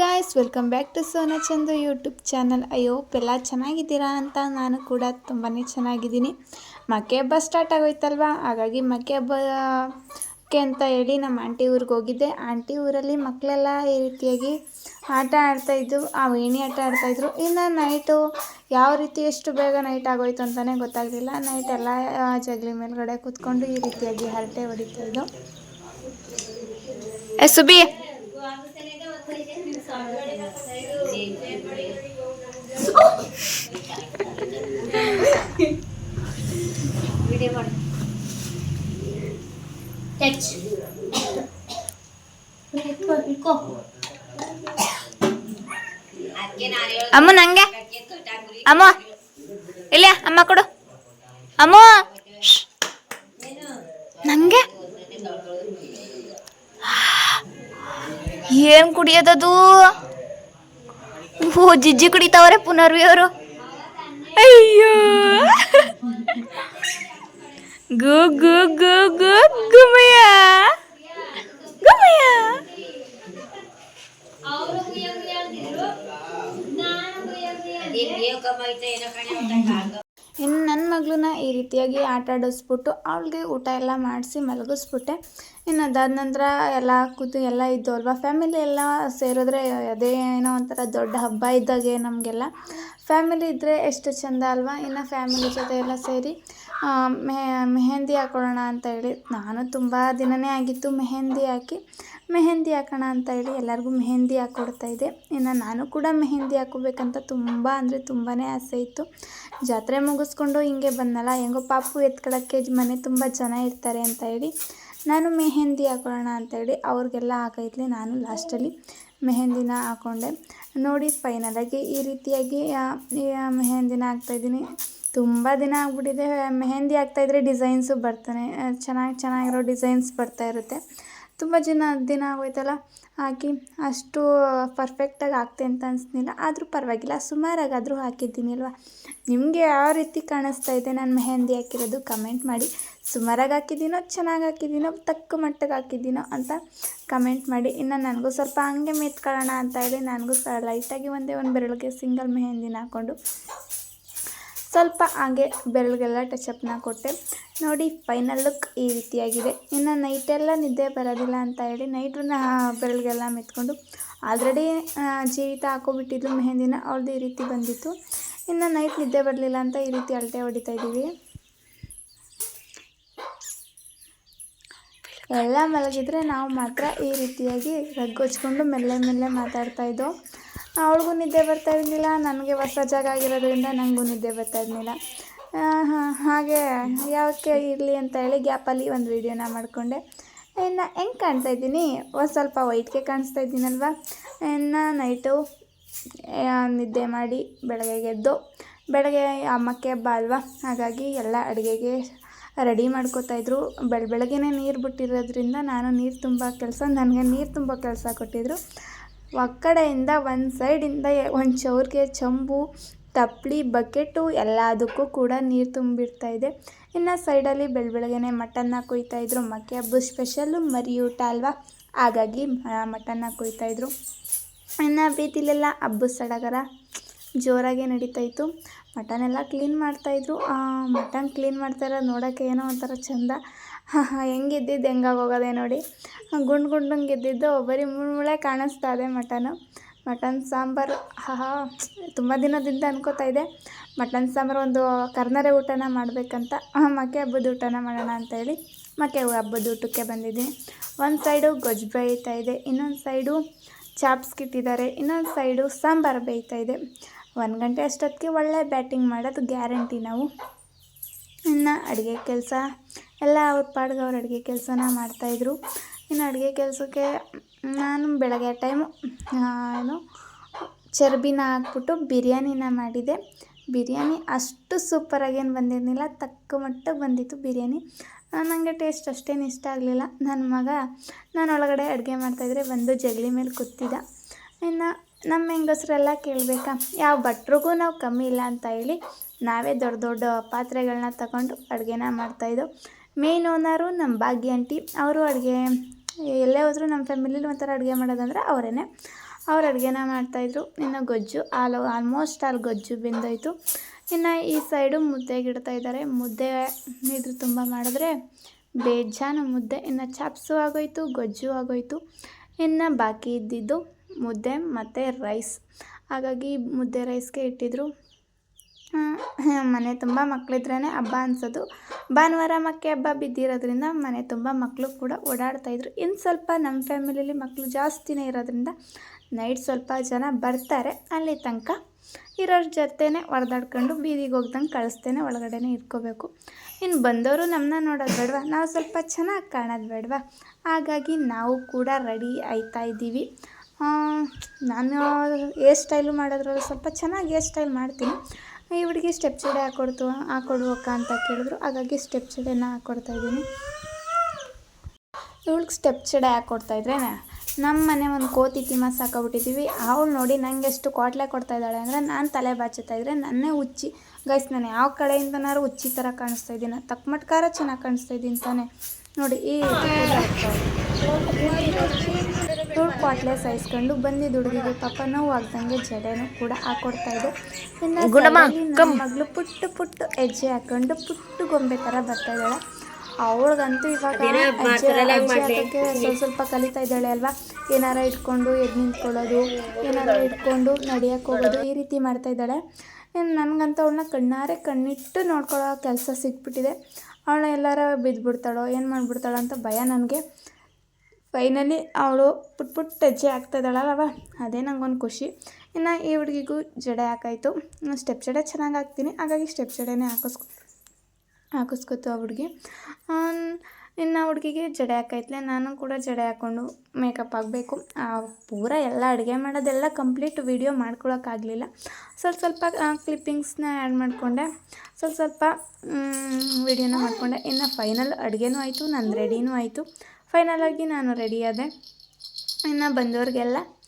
Guys welcome back to Sona Chandu YouTube channel ಅಯ್ಯೋ ಎಲ್ಲ ಚೆನ್ನಾಗಿದ್ದೀರಾ ಅಂತ ನಾನು ಕೂಡ ತುಂಬಾ ಚೆನ್ನಾಗಿದ್ದೀನಿ. ಮಕ್ಕೆ ಹಬ್ಬ ಸ್ಟಾರ್ಟ್ ಆಗೋಯ್ತಲ್ವಾ? ಹಾಗಾಗಿ ಮಕ್ಕೆ ಹಬ್ಬಕ್ಕೆ ಅಂತ ಹೇಳಿ ನಮ್ಮ ಆಂಟಿ ಊರಿಗೆ ಹೋಗಿದ್ದೆ. ಆಂಟಿ ಊರಲ್ಲಿ ಮಕ್ಕಳೆಲ್ಲ ಈ ರೀತಿಯಾಗಿ ಆಟ ಇದ್ದು ಆ ಏಣಿ ಆಟ ಆಡ್ತಾಯಿದ್ರು ಇನ್ನು ನೈಟು ಯಾವ ರೀತಿ ಎಷ್ಟು ಬೇಗ ನೈಟ್ ಆಗೋಯ್ತು ಅಂತಲೇ ಗೊತ್ತಾಗಲಿಲ್ಲ. ನೈಟ್ ಎಲ್ಲ ಜಗಲಿ ಮೇಲ್ಗಡೆ ಕೂತ್ಕೊಂಡು ಈ ರೀತಿಯಾಗಿ ಹರಟೆ ಹೊಡಿತಾಯಿದ್ದು ಸುಬಿ! ಅಮ್ಮ ನಂಗೆ? ಅಮ್ಮ ಇಲ್ಲ ಅಮ್ಮ ಕೊಡು. ಅಮ್ಮ. ಕುಡಿಯೋದದು ಓ ಜಿಜ್ಜಿ ಕುಡಿತಾವ್ರೆ ಪುನರ್ವಿ ಅವರು ಅಯ್ಯೋ ಗು ಗು ಗು ಗು ಗುಮಯ್ಯ ಗುಮಯ್ಯ ಇನ್ನು ನನ್ನ ಮಗಳನ್ನ ಈ ರೀತಿಯಾಗಿ ಆಟ ಆಡಿಸ್ಬಿಟ್ಟು ಅವಳಿಗೆ ಊಟ ಎಲ್ಲ ಮಾಡಿಸಿ ಮಲಗಿಸ್ಬಿಟ್ಟೆ. ಇನ್ನು ಅದಾದ ನಂತರ ಎಲ್ಲ ಕೂತು ಎಲ್ಲ ಇದ್ದು ಅಲ್ವಾ? ಫ್ಯಾಮಿಲಿ ಎಲ್ಲ ಸೇರಿದ್ರೆ ಅದೇ ಏನೋ ಒಂಥರ ದೊಡ್ಡ ಹಬ್ಬ ಇದ್ದಾಗೆ ನಮಗೆಲ್ಲ. ಫ್ಯಾಮಿಲಿ ಇದ್ದರೆ ಎಷ್ಟು ಚೆಂದ ಅಲ್ವಾ? ಇನ್ನು ಫ್ಯಾಮಿಲಿ ಜೊತೆ ಎಲ್ಲ ಸೇರಿ ಮೆಹಂದಿ ಹಾಕೊಳ್ಳೋಣ ಅಂತ ಹೇಳಿ, ನಾನು ತುಂಬ ದಿನವೇ ಆಗಿತ್ತು ಮೆಹೆಂದಿ ಹಾಕಿ. ಮೆಹೆಂದಿ ಹಾಕೋಣ ಅಂತ ಹೇಳಿ ಎಲ್ಲರಿಗೂ ಮೆಹೆಂದಿ ಹಾಕ್ಕೊಡ್ತಾ ಇದ್ದೆ. ಇನ್ನು ನಾನು ಕೂಡ ಮೆಹೆಂದಿ ಹಾಕೋಬೇಕಂತ ತುಂಬ ಅಂದರೆ ತುಂಬಾ ಆಸೆ ಇತ್ತು. ಜಾತ್ರೆ ಮುಗಿಸ್ಕೊಂಡು ಹಿಂಗೆ ಬಂದಲ್ಲ, ಹೆಂಗೋ ಪಾಪು ಎತ್ಕೊಳ್ಳೋಕ್ಕೆ ಮನೆ ತುಂಬ ಜನ ಇರ್ತಾರೆ ಅಂತ ಹೇಳಿ ನಾನು ಮೆಹೆಂದಿ ಹಾಕೊಳ್ಳೋಣ ಅಂತ ಹೇಳಿ ಅವ್ರಿಗೆಲ್ಲ ಹಾಕೈತ್ಲೆ, ನಾನು ಲಾಸ್ಟಲ್ಲಿ ಮೆಹೆಂದಿನ ಹಾಕ್ಕೊಂಡೆ ನೋಡಿ ಫೈನಲಾಗಿ ಈ ರೀತಿಯಾಗಿ ಮೆಹಂದಿನ ಹಾಕ್ತಾಯಿದ್ದೀನಿ ತುಂಬ ದಿನ ಆಗ್ಬಿಟ್ಟಿದೆ. ಮೆಹೆಂದಿ ಹಾಕ್ತಾಯಿದ್ರೆ ಡಿಸೈನ್ಸು ಬರ್ತಾನೆ ಚೆನ್ನಾಗಿ, ಚೆನ್ನಾಗಿರೋ ಡಿಸೈನ್ಸ್ ಬರ್ತಾ ಇರುತ್ತೆ. ತುಂಬ ಜನ, ದಿನ ಆಗೋಯ್ತಲ್ಲ, ಹಾಕಿ ಅಷ್ಟು ಪರ್ಫೆಕ್ಟಾಗಿ ಹಾಕ್ತೆ ಅಂತ ಅನಿಸ್ಲಿಲ್ಲ ಆದರೂ ಪರವಾಗಿಲ್ಲ, ಸುಮಾರಾಗಾದರೂ ಹಾಕಿದ್ದೀನಿ ಅಲ್ವಾ? ನಿಮಗೆ ಯಾವ ರೀತಿ ಕಾಣಿಸ್ತಾ ಇದೆ ನಾನು ಮೆಹೆಂದಿ ಹಾಕಿರೋದು ಕಮೆಂಟ್ ಮಾಡಿ. ಸುಮಾರಾಗಿ ಹಾಕಿದ್ದೀನೋ, ಚೆನ್ನಾಗಿ ಹಾಕಿದ್ದೀನೋ, ತಕ್ಕ ಮಟ್ಟಿಗೆ ಹಾಕಿದ್ದೀನೋ ಅಂತ ಕಮೆಂಟ್ ಮಾಡಿ. ಇನ್ನು ನನಗೂ ಸ್ವಲ್ಪ ಹಂಗೆ ಮೆತ್ಕೊಳ್ಳೋಣ ಅಂತ ಹೇಳಿ ನನಗೂ ಲೈಟಾಗಿ ಒಂದೇ ಒಂದು ಬೆರಳಿಗೆ ಸಿಂಗಲ್ ಮೆಹೆಂದಿನ ಹಾಕ್ಕೊಂಡು ಸ್ವಲ್ಪ ಹಾಗೆ ಬೆರಳಿಗೆಲ್ಲ ಟಚಪ್ನ ಕೊಟ್ಟೆ. ನೋಡಿ ಫೈನಲ್ ಲುಕ್ ಈ ರೀತಿಯಾಗಿದೆ. ಇನ್ನು ನೈಟೆಲ್ಲ ನಿದ್ದೆ ಬರೋದಿಲ್ಲ ಅಂತ ಹೇಳಿ ನೈಟ್ರನ್ನ ಬೆರಳಿಗೆಲ್ಲ ಮೆತ್ಕೊಂಡು ಆಲ್ರೆಡಿ ಜೀವಿತ ಹಾಕೋಬಿಟ್ಟಿದ್ರು ಮೆಹಂದಿನ. ಅವ್ರದ್ದು ಈ ರೀತಿ ಬಂದಿತ್ತು. ಇನ್ನು ನೈಟ್ ನಿದ್ದೆ ಬರಲಿಲ್ಲ ಅಂತ ಈ ರೀತಿ ಅಳತೆ ಹೊಡಿತಾ ಇದ್ದೀವಿ. ಎಲ್ಲ ಮಲಗಿದ್ರೆ ನಾವು ಮಾತ್ರ ಈ ರೀತಿಯಾಗಿ ರಗ್ಗೊಚ್ಕೊಂಡು ಮೆಲ್ಲೆ ಮೆಲ್ಲೆ ಮಾತಾಡ್ತಾ ಇದ್ದೋ. ಅವಳಿಗೂ ನಿದ್ದೆ ಬರ್ತಾ ಇರಲಿಲ್ಲ, ನನಗೆ ಹೊಸ ಜಾಗ ಆಗಿರೋದ್ರಿಂದ ನನಗೂ ನಿದ್ದೆ ಬರ್ತಾ ಇರಲಿಲ್ಲ. ಹಾಗೆ ಯಾವಕ್ಕೆ ಇರಲಿ ಅಂತ ಹೇಳಿ ಗ್ಯಾಪಲ್ಲಿ ಒಂದು ವೀಡಿಯೋನ ಮಾಡಿಕೊಂಡೆ. ಇನ್ನು ಹೆಂಗೆ ಕಾಣ್ತಾ ಇದ್ದೀನಿ? ಒಂದು ಸ್ವಲ್ಪ ವೈಟ್ಗೆ ಕಾಣಿಸ್ತಾ ಇದ್ದೀನಲ್ವಾ? ಇನ್ನು ನೈಟು ನಿದ್ದೆ ಮಾಡಿ ಬೆಳಗ್ಗೆ ಎದ್ದು ಬೆಳಗ್ಗೆ ಅಮ್ಮಕ್ಕೆ ಹಬ್ಬ ಅಲ್ವಾ? ಹಾಗಾಗಿ ಎಲ್ಲ ಅಡುಗೆಗೆ ರೆಡಿ ಮಾಡ್ಕೋತಾಯಿದ್ರು ಬೆಳ, ಬೆಳಗ್ಗೆನೇ ನೀರು ಬಿಟ್ಟಿರೋದ್ರಿಂದ ನಾನು ನೀರು ತುಂಬ ಕೆಲಸ, ನನಗೆ ನೀರು ತುಂಬ ಕೆಲಸ ಕೊಟ್ಟಿದ್ದರು ಒಕ್ಕಡೆಯಿಂದ ಒಂದು ಸೈಡಿಂದ ಒಂದು ಚೌರ್ಗೆ ಚಂಬು ತಪ್ಪಲಿ ಬಕೆಟು ಎಲ್ಲದಕ್ಕೂ ಕೂಡ ನೀರು ತುಂಬಿರ್ತಾ ಇದೆ. ಇನ್ನು ಸೈಡಲ್ಲಿ ಬೆಳ, ಬೆಳಗ್ಗೆನೆ ಮಟನ್ನ ಕೊಯ್ತಾಯಿದ್ರು ಮಕ್ಕೆ ಹಬ್ಬ ಸ್ಪೆಷಲ್ಲು ಮರಿಯೂಟ ಅಲ್ವಾ? ಹಾಗಾಗಿ ಮಟನ್ನ ಕೊಯ್ತಾಯಿದ್ರು ಇನ್ನು ಬೀದಿಲೆಲ್ಲ ಹಬ್ಬದ ಸಡಗರ ಜೋರಾಗೇ ನಡೀತಾ ಇತ್ತು ಮಟನ್ ಎಲ್ಲ ಕ್ಲೀನ್ ಮಾಡ್ತಾಯಿದ್ರು ಮಟನ್ ಕ್ಲೀನ್ ಮಾಡ್ತಾಯಿರೋ ನೋಡೋಕ್ಕೆ ಏನೋ ಒಂಥರ ಚಂದ. ಹೆಂಗೆ ಇದ್ದಿದ್ದು ಹೆಂಗಾಗೋಗದೆ ನೋಡಿ. ಗುಂಡು ಗುಂಡಂಗೆ ಇದ್ದಿದ್ದು ಬರೀ ಮುಳೆ ಕಾಣಿಸ್ತಾ ಇದೆ ಮಟನು. ಮಟನ್ ಸಾಂಬಾರು, ಹಾ ತುಂಬ ದಿನದಿಂದ ಅನ್ಕೋತಾ ಇದೆ. ಮಟನ್ ಸಾಂಬಾರು ಒಂದು ಕರ್ನರೆ ಊಟನ ಮಾಡಬೇಕಂತ. ಮಕ್ಕೆ ಹಬ್ಬದ ಊಟನ ಮಾಡೋಣ ಅಂತ ಹೇಳಿ ಮಕ್ಕೆ ಹಬ್ಬದ ಊಟಕ್ಕೆ ಬಂದಿದ್ದೀನಿ. ಒಂದು ಸೈಡು ಗೊಜ್ಜು ಬೇಯ್ತಾ ಇದೆ, ಇನ್ನೊಂದು ಸೈಡು ಚಾಪ್ಸ್ ಇಟ್ಟಿದ್ದಾರೆ ಇನ್ನೊಂದು ಸೈಡು ಸಾಂಬಾರು ಬೇಯ್ತಾ ಇದೆ. ಒಂದು ಗಂಟೆ ಅಷ್ಟೊತ್ತಿಗೆ ಒಳ್ಳೆ ಬ್ಯಾಟಿಂಗ್ ಮಾಡೋದು ಗ್ಯಾರಂಟಿ ನಾವು. ಇನ್ನು ಅಡುಗೆ ಕೆಲಸ, ಎಲ್ಲ ಅವ್ರ ಪಾಡ್ಗೆ ಅವ್ರ ಅಡುಗೆ ಕೆಲಸನ ಮಾಡ್ತಾಯಿದ್ರು ಇನ್ನು ಅಡುಗೆ ಕೆಲಸಕ್ಕೆ ನಾನು ಬೆಳಗ್ಗೆ ಟೈಮು ಏನು, ಚರ್ಬಿನ ಹಾಕ್ಬಿಟ್ಟು ಬಿರಿಯಾನಿನ ಮಾಡಿದೆ. ಬಿರಿಯಾನಿ ಅಷ್ಟು ಸೂಪರಾಗೇನು ಬಂದಿರಲಿಲ್ಲ. ತಕ್ಕ ಮಟ್ಟಿಗೆ ಬಂದಿತ್ತು ಬಿರಿಯಾನಿ. ನನಗೆ ಟೇಸ್ಟ್ ಅಷ್ಟೇನು ಇಷ್ಟ ಆಗಲಿಲ್ಲ. ನನ್ನ ಮಗ ನಾನು ಒಳಗಡೆ ಅಡುಗೆ ಮಾಡ್ತಾಯಿದ್ರೆ ಬಂದು ಜಗಲಿ ಮೇಲೆ ಕೂತಿದ್ದ ಇನ್ನು ನಮ್ಮ ಹೆಂಗಸರೆಲ್ಲ ಕೇಳಬೇಕಾ, ಯಾವ ಭಟ್ರಿಗೂ ನಾವು ಕಮ್ಮಿ ಇಲ್ಲ ಅಂತ ಹೇಳಿ ನಾವೇ ದೊಡ್ಡ ದೊಡ್ಡ ಪಾತ್ರೆಗಳನ್ನ ತಗೊಂಡು ಅಡುಗೆನ ಮಾಡ್ತಾಯಿದ್ದೋ ಮೇನ್ ಓನರು ನಮ್ಮ ಭಾಗ್ಯ ಆಂಟಿ ಅವರು ಅಡುಗೆ, ಎಲ್ಲೇ ಹೋದರೂ ನಮ್ಮ ಫ್ಯಾಮಿಲಿಲಿ ಒಂಥರ ಅಡುಗೆ ಮಾಡೋದಂದ್ರೆ ಅವರೇ ಅವ್ರು ಅಡುಗೆನ ಮಾಡ್ತಾಯಿದ್ರು ಇನ್ನು ಗೊಜ್ಜು, ಆಲ್ ಆಲ್ಮೋಸ್ಟ್ ಆಲ್ ಗೊಜ್ಜು ಬೆಂದೋಯ್ತು. ಇನ್ನು ಈ ಸೈಡು ಮುದ್ದೆಗೆ ಇಡ್ತಾ ಇದ್ದಾರೆ ಮುದ್ದೆ ಇದ್ರ ತುಂಬ ಮಾಡಿದ್ರೆ ಬೇಜಾನು ಮುದ್ದೆ. ಇನ್ನು ಚಾಪ್ಸು ಆಗೋಯ್ತು, ಗೊಜ್ಜು ಆಗೋಯ್ತು. ಇನ್ನು ಬಾಕಿ ಇದ್ದಿದ್ದು ಮುದ್ದೆ ಮತ್ತು ರೈಸ್. ಹಾಗಾಗಿ ಮುದ್ದೆ ರೈಸ್ಗೆ ಇಟ್ಟಿದ್ರು. ಮನೆ ತುಂಬ ಮಕ್ಕಳಿದ್ರೇ ಹಬ್ಬ ಅನ್ಸೋದು. ಭಾನುವಾರ ಮಕ್ಕೆ ಹಬ್ಬ ಬಿದ್ದಿರೋದ್ರಿಂದ ಮನೆ ತುಂಬ ಮಕ್ಕಳು ಕೂಡ ಓಡಾಡ್ತಾಯಿದ್ರು ಇನ್ನು ಸ್ವಲ್ಪ ನಮ್ಮ ಫ್ಯಾಮಿಲಿಯಲ್ಲಿ ಮಕ್ಕಳು ಜಾಸ್ತಿನೇ ಇರೋದ್ರಿಂದ ನೈಟ್ ಸ್ವಲ್ಪ ಜನ ಬರ್ತಾರೆ, ಅಲ್ಲಿ ತನಕ ಇರೋರ ಜೊತೆನೇ ಹೊಡೆದಾಡ್ಕೊಂಡು ಬೀದಿಗೆ ಹೋಗ್ದಂಗೆ ಕಳಿಸ್ತೇನೆ ಒಳಗಡೆನೇ ಇಟ್ಕೋಬೇಕು. ಇನ್ನು ಬಂದವರು ನಮ್ಮನ್ನ ನೋಡೋದು ಬೇಡವಾ? ನಾವು ಸ್ವಲ್ಪ ಚೆನ್ನಾಗಿ ಕಾಣೋದು ಬೇಡವಾ? ಹಾಗಾಗಿ ನಾವು ಕೂಡ ರೆಡಿ ಆಯ್ತಾ ಇದ್ದೀವಿ. ನಾನು ಹೇರ್ ಸ್ಟೈಲು ಮಾಡೋದ್ರಲ್ಲಿ ಸ್ವಲ್ಪ ಚೆನ್ನಾಗಿ ಹೇರ್ ಸ್ಟೈಲ್ ಮಾಡ್ತೀನಿ. ಈ ಹುಡುಗಿ ಸ್ಟೆಪ್ ಚೂಡೆ ಹಾಕೊಡ್ತು, ಹಾಕೊಡ್ಬೇಕ ಅಂತ ಕೇಳಿದ್ರು. ಹಾಗಾಗಿ ಸ್ಟೆಪ್ ಚೂಡೆನ ಹಾಕ್ಕೊಡ್ತಾ ಇದ್ದೀನಿ. ಇವಳಿಗೆ ಸ್ಟೆಪ್ ಚಡೆ ಹಾಕ್ಕೊಡ್ತಾ ಇದ್ರೆ ನಮ್ಮ ಮನೆ ಒಂದು ಕೋತಿ ತಿಮ್ಮಸ್ ಹಾಕೊಬಿಟ್ಟಿದ್ದೀವಿ ಅವಳು ನೋಡಿ ನಂಗೆ ಎಷ್ಟು ಕೊಡ್ತಾ ಇದ್ದಾಳೆ ಅಂದರೆ ನಾನು ತಲೆ ಬಾಚುತ್ತಾ ಇದ್ರೆ ನನ್ನೇ ಉಚ್ಚಿ. ಗೈಸ್ ನಾನು ಯಾವ ಕಡೆಯಿಂದನಾರು ಉಚ್ಚಿ ಥರ ಕಾಣಿಸ್ತಾ ಇದ್ದೀನಿ. ತಕ್ಕಮಟ್ಕಾರ ಚೆನ್ನಾಗಿ ಕಾಣಿಸ್ತಾ ಇದ್ದೀನಿ ತಾನೇ. ನೋಡಿ ಈ ದುಡ್ಡು ಕ್ವಾಟ್ಲೆ ಸಾಯಿಸ್ಕೊಂಡು ಬಂದಿದ್ದು ಹುಡುಗಿಗೆ ಪಾಪ ನೋವು ಆಗ್ದಂಗೆ ಜಡೆನೂ ಕೂಡ ಹಾಕೊಡ್ತಾ ಇದೆ. ಇನ್ನು ಮಗಳು ಪುಟ್ಟು ಪುಟ್ಟು ಹೆಜ್ಜೆ ಹಾಕೊಂಡು ಪುಟ್ಟು ಗೊಂಬೆ ಥರ ಬರ್ತಾ ಇದ್ದಾಳೆ. ಅವಳಿಗಂತೂ ಇವಾಗ ಸ್ವಲ್ಪ ಸ್ವಲ್ಪ ಕಲಿತಾ ಇದ್ದಾಳೆ ಅಲ್ವಾ? ಏನಾರ ಇಟ್ಕೊಂಡು ಎದ್ದು ನಿಂತ್ಕೊಳ್ಳೋದು ಏನಾರ ಇಟ್ಕೊಂಡು ನಡಿಯಕ್ಕೆ ಹೋಗೋದು ಈ ರೀತಿ ಮಾಡ್ತಾ ಇದ್ದಾಳೆ. ನನಗಂತೂ ಅವಳನ್ನ ಕಣ್ಣಾರೆ ಕಣ್ಣಿಟ್ಟು ನೋಡ್ಕೊಳ್ಳೋ ಕೆಲಸ ಸಿಕ್ಬಿಟ್ಟಿದೆ. ಅವಳ ಎಲ್ಲಾರ ಬಿದ್ದುಬಿಡ್ತಾಳೋ ಏನು ಮಾಡಿಬಿಡ್ತಾಳೋ ಅಂತ ಭಯ ನನಗೆ. ಫೈನಲಿ ಅವಳು ಪುಟ್ ಪುಟ್ ಹೆಜ್ಜೆ ಆಗ್ತಾ ಇದ್ದಾಳಲ್ವ ಅದೇ ನಂಗೊಂದು ಖುಷಿ. ಇನ್ನು ಈ ಹುಡುಗಿಗೂ ಜಡೆ ಹಾಕಾಯಿತು. ಸ್ಟೆಪ್ ಜಡೆ ಚೆನ್ನಾಗಿ ಹಾಕ್ತೀನಿ. ಹಾಗಾಗಿ ಸ್ಟೆಪ್ ಜಡೆನೇ ಹಾಕಿಸ್ಕೊ ಹಾಕಿಸ್ಕೊತು ಆ ಹುಡುಗಿ. ಇನ್ನು ಹುಡುಗಿಗೆ ಜಡೆ ಹಾಕೈತ್ಲೆ. ನಾನು ಕೂಡ ಜಡೆ ಹಾಕ್ಕೊಂಡು ಮೇಕಪ್ ಆಗಬೇಕು ಪೂರ ಎಲ್ಲ ಅಡುಗೆ ಮಾಡೋದೆಲ್ಲ ಕಂಪ್ಲೀಟ್ ವೀಡಿಯೋ ಮಾಡ್ಕೊಳೋಕ್ಕಾಗಲಿಲ್ಲ ಸ್ವಲ್ಪ ಸ್ವಲ್ಪ ಕ್ಲಿಪ್ಪಿಂಗ್ಸ್ನ ಆ್ಯಡ್ ಮಾಡಿಕೊಂಡೆ. ಸ್ವಲ್ಪ ಸ್ವಲ್ಪ ವೀಡಿಯೋನ ಮಾಡಿಕೊಂಡೆ. ಇನ್ನು ಫೈನಲ್ ಅಡುಗೆನೂ ಆಯಿತು ನಾನು ರೆಡಿನೂ ಆಯಿತು. ಫೈನಲಾಗಿ ನಾನು ರೆಡಿಯಾದೆ ಇನ್ನು ಬಂದವ್ರಿಗೆಲ್ಲ ಆ,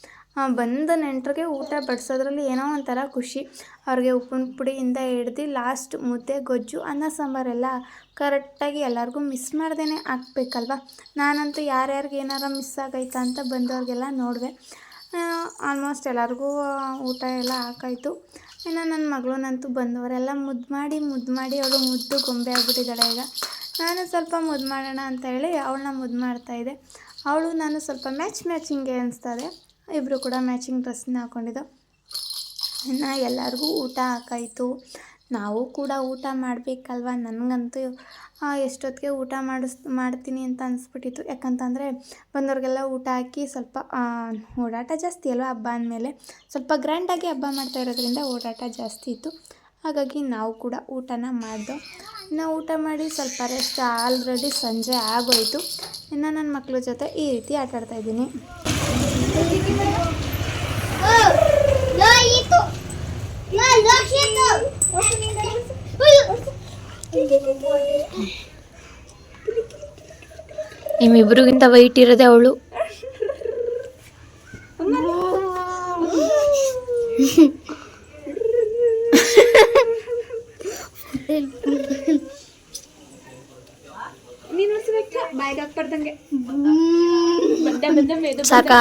ಬಂದ ನೆಂಟರಿಗೆ ಊಟ ಬಡಿಸೋದ್ರಲ್ಲಿ ಏನೋ ಒಂಥರ ಖುಷಿ. ಅವ್ರಿಗೆ ಉಪ್ಪಿನ ಪುಡಿಯಿಂದ ಹಿಡ್ದು ಲಾಸ್ಟ್ ಮುದ್ದೆ, ಗೊಜ್ಜು, ಅನ್ನ ಸಾಂಬಾರೆಲ್ಲ ಕರೆಕ್ಟಾಗಿ ಎಲ್ಲರಿಗೂ ಮಿಸ್ ಮಾಡ್ದೇ ಹಾಕ್ಬೇಕಲ್ವ ನಾನಂತೂ ಯಾರ್ಯಾರಿಗೆ ಏನಾರ ಮಿಸ್ ಆಗೈತಾ ಅಂತ ಬಂದವ್ರಿಗೆಲ್ಲ ನೋಡಿದೆ. ಆಲ್ಮೋಸ್ಟ್ ಎಲ್ಲರಿಗೂ ಊಟ ಎಲ್ಲ ಹಾಕಾಯಿತು. ಇನ್ನು ನನ್ನ ಮಗಳನ್ನಂತೂ ಬಂದವರೆಲ್ಲ ಮುದ್ದು ಮಾಡಿ ಮುದ್ದು ಮಾಡಿ ಅವಳು ಮುದ್ದು ಗೊಂಬೆ ಆಗ್ಬಿಟ್ಟಿದ್ದಾಳೆ ಈಗ. ನಾನು ಸ್ವಲ್ಪ ಮುದ್ದು ಮಾಡೋಣ ಅಂತ ಹೇಳಿ ಅವಳನ್ನ ಮುದ್ದು ಮಾಡ್ತಾಯಿದ್ದೆ ಅವಳು ನಾನು ಸ್ವಲ್ಪ ಮ್ಯಾಚ್ ಮ್ಯಾಚಿಂಗೆ ಅನಿಸ್ತದೆ ಇಬ್ಬರು ಕೂಡ ಮ್ಯಾಚಿಂಗ್ ಡ್ರೆಸ್ನ ಹಾಕ್ಕೊಂಡಿದ್ದು ಇನ್ನು ಎಲ್ಲರಿಗೂ ಊಟ ಹಾಕಾಯಿತು. ನಾವು ಕೂಡ ಊಟ ಮಾಡಬೇಕಲ್ವ? ನನಗಂತೂ ಎಷ್ಟೊತ್ತಿಗೆ ಊಟ ಮಾಡಿಸ್, ಮಾಡ್ತೀನಿ ಅಂತ ಅನಿಸ್ಬಿಟ್ಟಿತ್ತು. ಯಾಕಂತಂದರೆ, ಬಂದವ್ರಿಗೆಲ್ಲ ಊಟ ಹಾಕಿ ಸ್ವಲ್ಪ ಓಡಾಟ ಜಾಸ್ತಿ ಅಲ್ವ ಹಬ್ಬ ಅಂದಮೇಲೆ? ಸ್ವಲ್ಪ ಗ್ರ್ಯಾಂಡಾಗಿ ಹಬ್ಬ ಮಾಡ್ತಾ ಇರೋದ್ರಿಂದ ಓಡಾಟ ಜಾಸ್ತಿ ಇತ್ತು. ಹಾಗಾಗಿ ನಾವು ಕೂಡ ಊಟನ ಮಾಡ್ದೋ, ಇನ್ನು ಊಟ ಮಾಡಿ ಸ್ವಲ್ಪ ರೆಸ್ಟ್ ಆಲ್ರೆಡಿ ಸಂಜೆ ಆಗೋಯಿತು. ಇನ್ನು ನನ್ನ ಮಕ್ಕಳ ಜೊತೆ ಈ ರೀತಿ ಆಟ ನಿಮ್ಮಿಬ್ರಿಗಿಂತ ವೈಟ್ ಇರೋದೇ ಅವಳು ಬಾಯಿಗೆ ಹಾಕ್ಬಾರ್ದಂಗೆ ಸಾಕಾ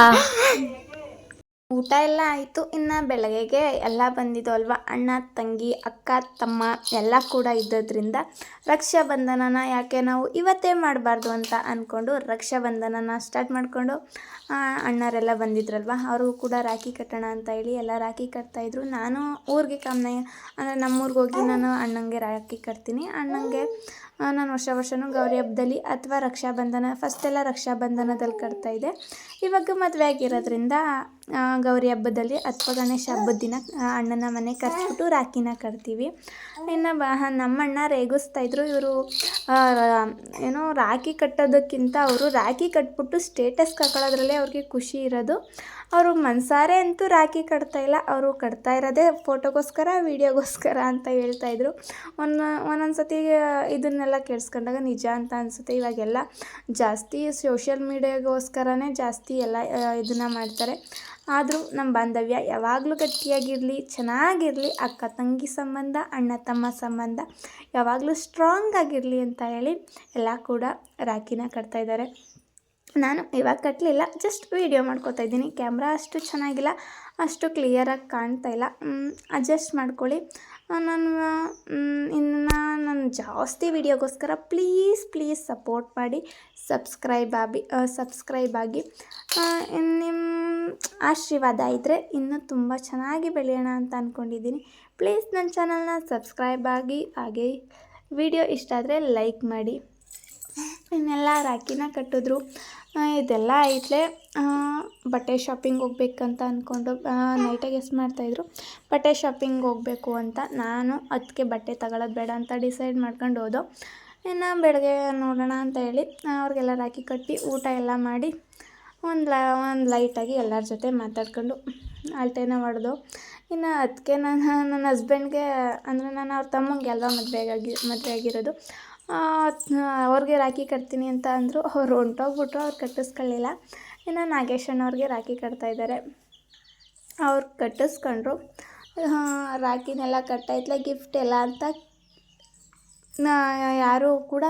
ಊಟ ಎಲ್ಲ ಆಯಿತು, ಇನ್ನು ಬೆಳಗ್ಗೆಗೆ ಎಲ್ಲ ಬಂದಿದ್ದು ಅಲ್ವಾ? ಅಣ್ಣ, ತಂಗಿ, ಅಕ್ಕ, ತಮ್ಮ ಎಲ್ಲ ಕೂಡ ಇದ್ದದ್ರಿಂದ ರಕ್ಷಾಬಂಧನನ ಯಾಕೆ ನಾವು ಇವತ್ತೇ ಮಾಡಬಾರ್ದು ಅಂತ ಅಂದ್ಕೊಂಡು ರಕ್ಷಾಬಂಧನನ ಸ್ಟಾರ್ಟ್ ಮಾಡಿಕೊಂಡು ಅಣ್ಣರೆಲ್ಲ ಬಂದಿದ್ರಲ್ವ? ಅವ್ರಿಗೂ ಕೂಡ ರಾಖಿ ಕಟ್ಟೋಣ ಅಂತ ಹೇಳಿ ಎಲ್ಲ ರಾಖಿ ಕಟ್ತಾಯಿದ್ರು ನಾನು ಊರಿಗೆ ಕಾಮನೆ ಅಂದರೆ ನಮ್ಮೂರಿಗೆ ಹೋಗಿ ನಾನು ಅಣ್ಣಂಗೆ ರಾಖಿ ಕಟ್ತೀನಿ. ಅಣ್ಣಂಗೆ ನಾನು ವರ್ಷ ವರ್ಷವೂ ಗೌರಿ ಹಬ್ಬದಲ್ಲಿ ಅಥವಾ ರಕ್ಷಾಬಂಧನ, ಫಸ್ಟೆಲ್ಲ ರಕ್ಷಾಬಂಧನದಲ್ಲಿ ಕಟ್ತಾಯಿದ್ದೆ ಇವಾಗ ಮದುವೆ ಆಗಿರೋದ್ರಿಂದ ಗೌರಿ ಹಬ್ಬದಲ್ಲಿ ಅಥವಾ ಗಣೇಶ ಹಬ್ಬದ ದಿನ ಅಣ್ಣನ ಮನೆ ಕರೆಸ್ಬಿಟ್ಟು ರಾಖಿನ ಕಟ್ತೀವಿ. ಇನ್ನು ಬ ನಮ್ಮಣ್ಣ ರೇಗಿಸ್ತಾಯಿದ್ರು ಇವರು ಏನೋ ರಾಖಿ ಕಟ್ಟೋದಕ್ಕಿಂತ ಅವರು ರಾಖಿ ಕಟ್ಬಿಟ್ಟು ಸ್ಟೇಟಸ್ ಹಾಕೊಳ್ಳೋದ್ರಲ್ಲೇ ಅವ್ರಿಗೆ ಖುಷಿ ಇರೋದು. ಅವರು ಮನ್ಸಾರೆ ಅಂತೂ ರಾಖಿ ಕಟ್ತಾ ಇಲ್ಲ, ಅವರು ಕಟ್ತಾ ಇರೋದೇ ಫೋಟೋಗೋಸ್ಕರ ವೀಡಿಯೋಗೋಸ್ಕರ ಅಂತ ಹೇಳ್ತಾಯಿದ್ರು ಒಂದು ಒಂದೊಂದು ಸತಿ ಇದನ್ನೆಲ್ಲ ಕೇಳಿಸ್ಕೊಂಡಾಗ ನಿಜ ಅಂತ ಅನಿಸುತ್ತೆ. ಇವಾಗೆಲ್ಲ ಜಾಸ್ತಿ ಸೋಷಿಯಲ್ ಮೀಡಿಯಾಗೋಸ್ಕರನೇ ಜಾಸ್ತಿ ಎಲ್ಲ ಇದನ್ನು ಮಾಡ್ತಾರೆ. ಆದರೂ ನಮ್ಮ ಬಾಂಧವ್ಯ ಯಾವಾಗಲೂ ಗಟ್ಟಿಯಾಗಿರಲಿ, ಚೆನ್ನಾಗಿರಲಿ, ಅಕ್ಕ ತಂಗಿ ಸಂಬಂಧ, ಅಣ್ಣ ತಮ್ಮ ಸಂಬಂಧ, ಯಾವಾಗಲೂ ಸ್ಟ್ರಾಂಗ್ ಆಗಿರಲಿ ಅಂತ ಹೇಳಿ ಎಲ್ಲ ಕೂಡ ರಾಖಿನ ಕಟ್ತಾ ಇದ್ದಾರೆ. ನಾನು ಇವಾಗ ಕಟ್ಟಲಿಲ್ಲ ಜಸ್ಟ್ ವೀಡಿಯೋ ಮಾಡ್ಕೋತಾ ಇದ್ದೀನಿ. ಕ್ಯಾಮ್ರಾ ಅಷ್ಟು ಚೆನ್ನಾಗಿಲ್ಲ, ಅಷ್ಟು ಕ್ಲಿಯರಾಗಿ ಕಾಣ್ತಾ ಇಲ್ಲ. ಅಡ್ಜಸ್ಟ್ ಮಾಡ್ಕೊಳ್ಳಿ. ನಾನು ಇನ್ನು ನಾನು ಜಾಸ್ತಿ ವೀಡಿಯೋಗೋಸ್ಕರ ಪ್ಲೀಸ್ ಪ್ಲೀಸ್ ಸಪೋರ್ಟ್ ಮಾಡಿ ಸಬ್ಸ್ಕ್ರೈಬ್ ಆಗಿ ಸಬ್ಸ್ಕ್ರೈಬ್ ಆಗಿ. ನಿಮ್ಮ ಆಶೀರ್ವಾದ ಇದ್ದರೆ ಇನ್ನೂ ತುಂಬ ಚೆನ್ನಾಗಿ ಬೆಳೆಯೋಣ ಅಂತ ಅಂದ್ಕೊಂಡಿದ್ದೀನಿ ಪ್ಲೀಸ್ ನನ್ನ ಚಾನಲ್ನ ಸಬ್ಸ್ಕ್ರೈಬ್ ಆಗಿ, ಹಾಗೆ ವಿಡಿಯೋ ಇಷ್ಟ ಆದರೆ ಲೈಕ್ ಮಾಡಿ. ಇನ್ನೆಲ್ಲ ರಾಖಿನ ಕಟ್ಟಿದ್ರು. ಇದೆಲ್ಲ ಐತ್ಲೆ ಬಟ್ಟೆ ಶಾಪಿಂಗ್ ಹೋಗ್ಬೇಕಂತ ಅಂದ್ಕೊಂಡು ನೈಟಾಗಿ ಎಷ್ಟು ಮಾಡ್ತಾಯಿದ್ರು ಬಟ್ಟೆ ಶಾಪಿಂಗ್ ಹೋಗಬೇಕು ಅಂತ ನಾನು ಅದಕ್ಕೆ ಬಟ್ಟೆ ತಗೊಳ್ಳೋದು ಬೇಡ ಅಂತ ಡಿಸೈಡ್ ಮಾಡ್ಕೊಂಡು ಹೋದೋ. ಇನ್ನು ಬೆಳಗ್ಗೆ ನೋಡೋಣ ಅಂತ ಹೇಳಿ ಅವ್ರಿಗೆಲ್ಲ ರಾಖಿ ಕಟ್ಟಿ ಊಟ ಎಲ್ಲ ಮಾಡಿ ಒಂದು ಲ ಒಂದು ಲೈಟಾಗಿ ಎಲ್ಲರ ಜೊತೆ ಮಾತಾಡ್ಕೊಂಡು ಅಲ್ಟೇನ ಹೊಡೆದು. ಇನ್ನು ಅದಕ್ಕೆ ನಾನು, ನನ್ನ ಹಸ್ಬೆಂಡ್ಗೆ ಅಂದರೆ ನಾನು ಅವ್ರ ತಮ್ಮಂಗೆ ಅಲ್ವಾ ಮದುವೆ ಆಗಿ ಮದುವೆ ಆಗಿರೋದು ಅವ್ರಿಗೆ ರಾಖಿ ಕಟ್ತೀನಿ ಅಂತ ಅಂದರು, ಅವ್ರು ಹೊಂಟೋಗ್ಬಿಟ್ರು, ಅವ್ರು ಕಟ್ಟಿಸ್ಕೊಳ್ಳಿಲ್ಲ. ಇನ್ನು ನಾಗೇಶ್ ಅಣ್ಣವ್ರಿಗೆ ರಾಖಿ ಕಟ್ತಾ ಇದ್ದಾರೆ ಅವ್ರು ಕಟ್ಟಿಸ್ಕೊಂಡ್ರು. ರಾಖಿನೆಲ್ಲ ಕಟ್ಟಾಯ್ತಲ್ಲ ಗಿಫ್ಟ್ ಎಲ್ಲ ಅಂತ. ಯಾರೂ ಕೂಡ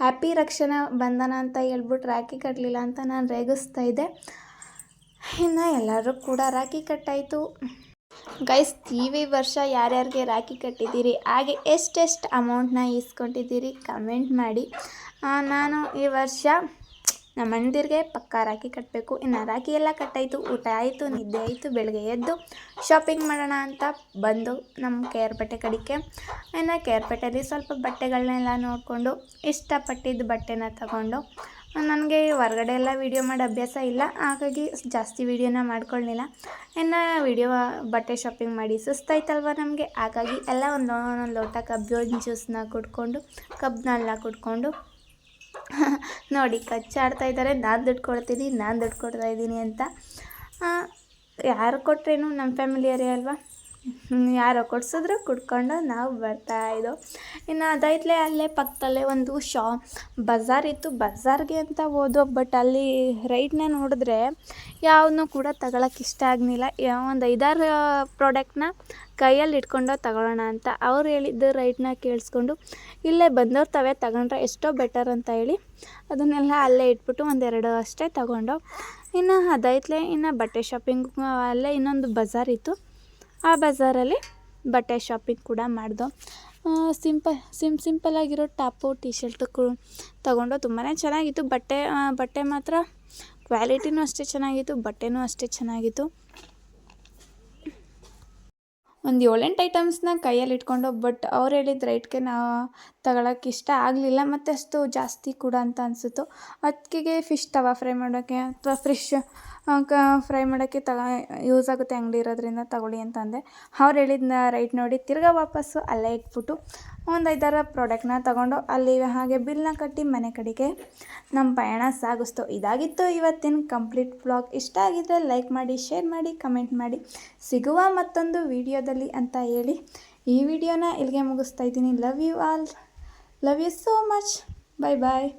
ಹ್ಯಾಪಿ ರಕ್ಷಣೆ ಬಂಧನ ಅಂತ ಹೇಳ್ಬಿಟ್ಟು ರಾಖಿ ಕಟ್ಟಲಿಲ್ಲ ಅಂತ ನಾನು ರೇಗಿಸ್ತಾ ಇದ್ದೆ. ಇನ್ನು ಎಲ್ಲರೂ ಕೂಡ ರಾಖಿ ಕಟ್ಟಾಯಿತು. ಗೈಸ್ ಈ ವರ್ಷ ಯಾರ್ಯಾರಿಗೆ ರಾಖಿ ಕಟ್ಟಿದ್ದೀರಿ? ಹಾಗೆ ಎಷ್ಟೆಷ್ಟು ಅಮೌಂಟ್ನ ಇಸ್ಕೊಂಡಿದ್ದೀರಿ ಕಮೆಂಟ್ ಮಾಡಿ. ನಾನು ಈ ವರ್ಷ ನಮ್ಮ ಅಣ್ಣದಿರಿಗೆ ಪಕ್ಕ ರಾಖಿ ಕಟ್ಟಬೇಕು ಇನ್ನು ರಾಖಿ ಎಲ್ಲ ಕಟ್ಟಾಯಿತು. ಊಟ ಆಯಿತು, ನಿದ್ದೆ ಆಯಿತು, ಬೆಳಗ್ಗೆ ಎದ್ದು ಶಾಪಿಂಗ್ ಮಾಡೋಣ ಅಂತ ಬಂದು ನಮ್ಮ ಕೆ ಆರ್ ಪೇಟೆ ಕಡೆಗೆ. ಇನ್ನು ಕೆ ಆರ್ ಪೇಟೆಯಲ್ಲಿ ಸ್ವಲ್ಪ ಬಟ್ಟೆಗಳನ್ನೆಲ್ಲ ನೋಡಿಕೊಂಡು, ಇಷ್ಟಪಟ್ಟಿದ್ದು ಬಟ್ಟೆನ ತಗೊಂಡು ನನಗೆ ಹೊರಗಡೆ ಎಲ್ಲ ವೀಡಿಯೋ ಮಾಡೋ ಅಭ್ಯಾಸ ಇಲ್ಲ, ಹಾಗಾಗಿ ಜಾಸ್ತಿ ವೀಡಿಯೋನ ಮಾಡ್ಕೊಳ್ಳಿಲ್ಲ ಇನ್ನು ವೀಡಿಯೋ ಬಟ್ಟೆ ಶಾಪಿಂಗ್ ಮಾಡಿ ಸುಸ್ತಾಯ್ತಲ್ವ ನಮಗೆ? ಹಾಗಾಗಿ ಎಲ್ಲ ಒಂದು ಒಂದೊಂದು ಲೋಟ ಕಬ್ಬಿನ ಜ್ಯೂಸನ್ನ ಕುಡ್ಕೊಂಡು ಕಬ್ಬನ್ನೆಲ್ಲ ಕುಡ್ಕೊಂಡು, ನೋಡಿ ಕಚ್ಚಾಡ್ತಾ ಇದ್ದಾರೆ ನಾನು ದುಡ್ಡು ಕೊಡ್ತೀನಿ ನಾನು ದುಡ್ಡು ಕೊಡ್ತಾ ಇದ್ದೀನಿ ಅಂತ. ಯಾರು ಕೊಟ್ರೇನು ನಮ್ಮ ಫ್ಯಾಮಿಲಿಯವರೇ ಅಲ್ವಾ? ಯಾರೋ ಕೊಡ್ಸಿದ್ರು ಕುಡ್ಕೊಂಡು ನಾವು ಬರ್ತಾಯಿದ್ದೋ ಇನ್ನು ಅದೈತ್ಲೆ ಅಲ್ಲೇ ಪಕ್ಕದಲ್ಲೇ ಒಂದು ಶಾ, ಬಜಾರ್ ಇತ್ತು. ಬಜಾರ್ಗೆ ಅಂತ ಹೋದೋ ಬಟ್ ಅಲ್ಲಿ ರೈಟ್ನ ನೋಡಿದ್ರೆ ಯಾವನ್ನೂ ಕೂಡ ತಗೊಳಕ್ಕೆ ಇಷ್ಟ ಆಗಲಿಲ್ಲ. ಒಂದು ಐದಾರು ಪ್ರಾಡಕ್ಟ್ನ ಕೈಯಲ್ಲಿ ಇಟ್ಕೊಂಡು ತಗೊಳ್ಳೋಣ ಅಂತ ಅವ್ರು ಹೇಳಿದ್ದು ರೈಟ್ನ ಕೇಳಿಸ್ಕೊಂಡು, ಇಲ್ಲೇ ಬಂದವ್ರು ತವೇ ತಗೊಂಡ್ರೆ ಎಷ್ಟೋ ಬೆಟರ್ ಅಂತ ಹೇಳಿ ಅದನ್ನೆಲ್ಲ ಅಲ್ಲೇ ಇಟ್ಬಿಟ್ಟು ಒಂದೆರಡು ಅಷ್ಟೇ ತಗೊಂಡು. ಇನ್ನು ಅದೈತ್ಲೆ ಇನ್ನು ಬಟ್ಟೆ ಶಾಪಿಂಗ್ ಅಲ್ಲೇ ಇನ್ನೊಂದು ಬಜಾರ್ ಇತ್ತು. ಆ ಬಜಾರಲ್ಲಿ ಬಟ್ಟೆ ಶಾಪಿಂಗ್ ಕೂಡ ಮಾಡ್ದೋ. ಸಿಂಪಲ್ ಸಿಮ್ ಸಿಂಪಲ್ಲಾಗಿರೋ ಟಾಪು ಟಿ ಶರ್ಟು ತಗೊಂಡು ತುಂಬಾ ಚೆನ್ನಾಗಿತ್ತು. ಬಟ್ಟೆ ಬಟ್ಟೆ ಮಾತ್ರ ಕ್ವಾಲಿಟಿನೂ ಅಷ್ಟೇ ಚೆನ್ನಾಗಿತ್ತು, ಬಟ್ಟೆನೂ ಅಷ್ಟೇ ಚೆನ್ನಾಗಿತ್ತು. ಒಂದು ಏಳೆಂಟು ಐಟಮ್ಸ್ನ ಕೈಯಲ್ಲಿ ಇಟ್ಕೊಂಡು, ಬಟ್ ಅವ್ರು ಹೇಳಿದ ರೇಟ್ಗೆ ನಾವು ತಗೊಳಕ್ಕೆ ಇಷ್ಟ ಆಗಲಿಲ್ಲ. ಮತ್ತು ಅಷ್ಟು ಜಾಸ್ತಿ ಕೂಡ ಅಂತ ಅನಿಸಿತು ಅದಕ್ಕೆ ಫಿಶ್ ತವಾ ಫ್ರೈ ಮಾಡೋಕ್ಕೆ ಅಥವಾ ಫ್ರಿಶ್ ಕ ಫ್ರೈ ಮಾಡೋಕ್ಕೆ ತಗ ಯೂಸ್ ಆಗುತ್ತೆ ಅಂಗಡಿ ಇರೋದ್ರಿಂದ ತಗೊಳ್ಳಿ ಅಂತ ಅಂದೆ ಅವ್ರು ಹೇಳಿದ್ನ ರೈಟ್ ನೋಡಿ, ತಿರ್ಗಾ ವಾಪಸ್ಸು ಅಲ್ಲೇ ಇಟ್ಬಿಟ್ಟು ಒಂದು ಐದಾರು ಪ್ರಾಡಕ್ಟ್ನ ತಗೊಂಡು ಅಲ್ಲಿ ಹಾಗೆ ಬಿಲ್ನ ಕಟ್ಟಿ ಮನೆ ಕಡೆಗೆ ನಮ್ಮ ಪಯಣ ಸಾಗಿಸ್ತು. ಇದಾಗಿತ್ತು ಇವತ್ತಿನ ಕಂಪ್ಲೀಟ್ ಬ್ಲಾಗ್ ಇಷ್ಟ ಆಗಿದ್ರೆ ಲೈಕ್ ಮಾಡಿ ಶೇರ್ ಮಾಡಿ ಕಮೆಂಟ್ ಮಾಡಿ. ಸಿಗುವ ಮತ್ತೊಂದು ವಿಡಿಯೋದಲ್ಲಿ ಅಂತ ಹೇಳಿ ಈ ವಿಡಿಯೋನ ಇಲ್ಲಿಗೆ ಮುಗಿಸ್ತಾ ಇದ್ದೀನಿ. Love you all love you so much bye bye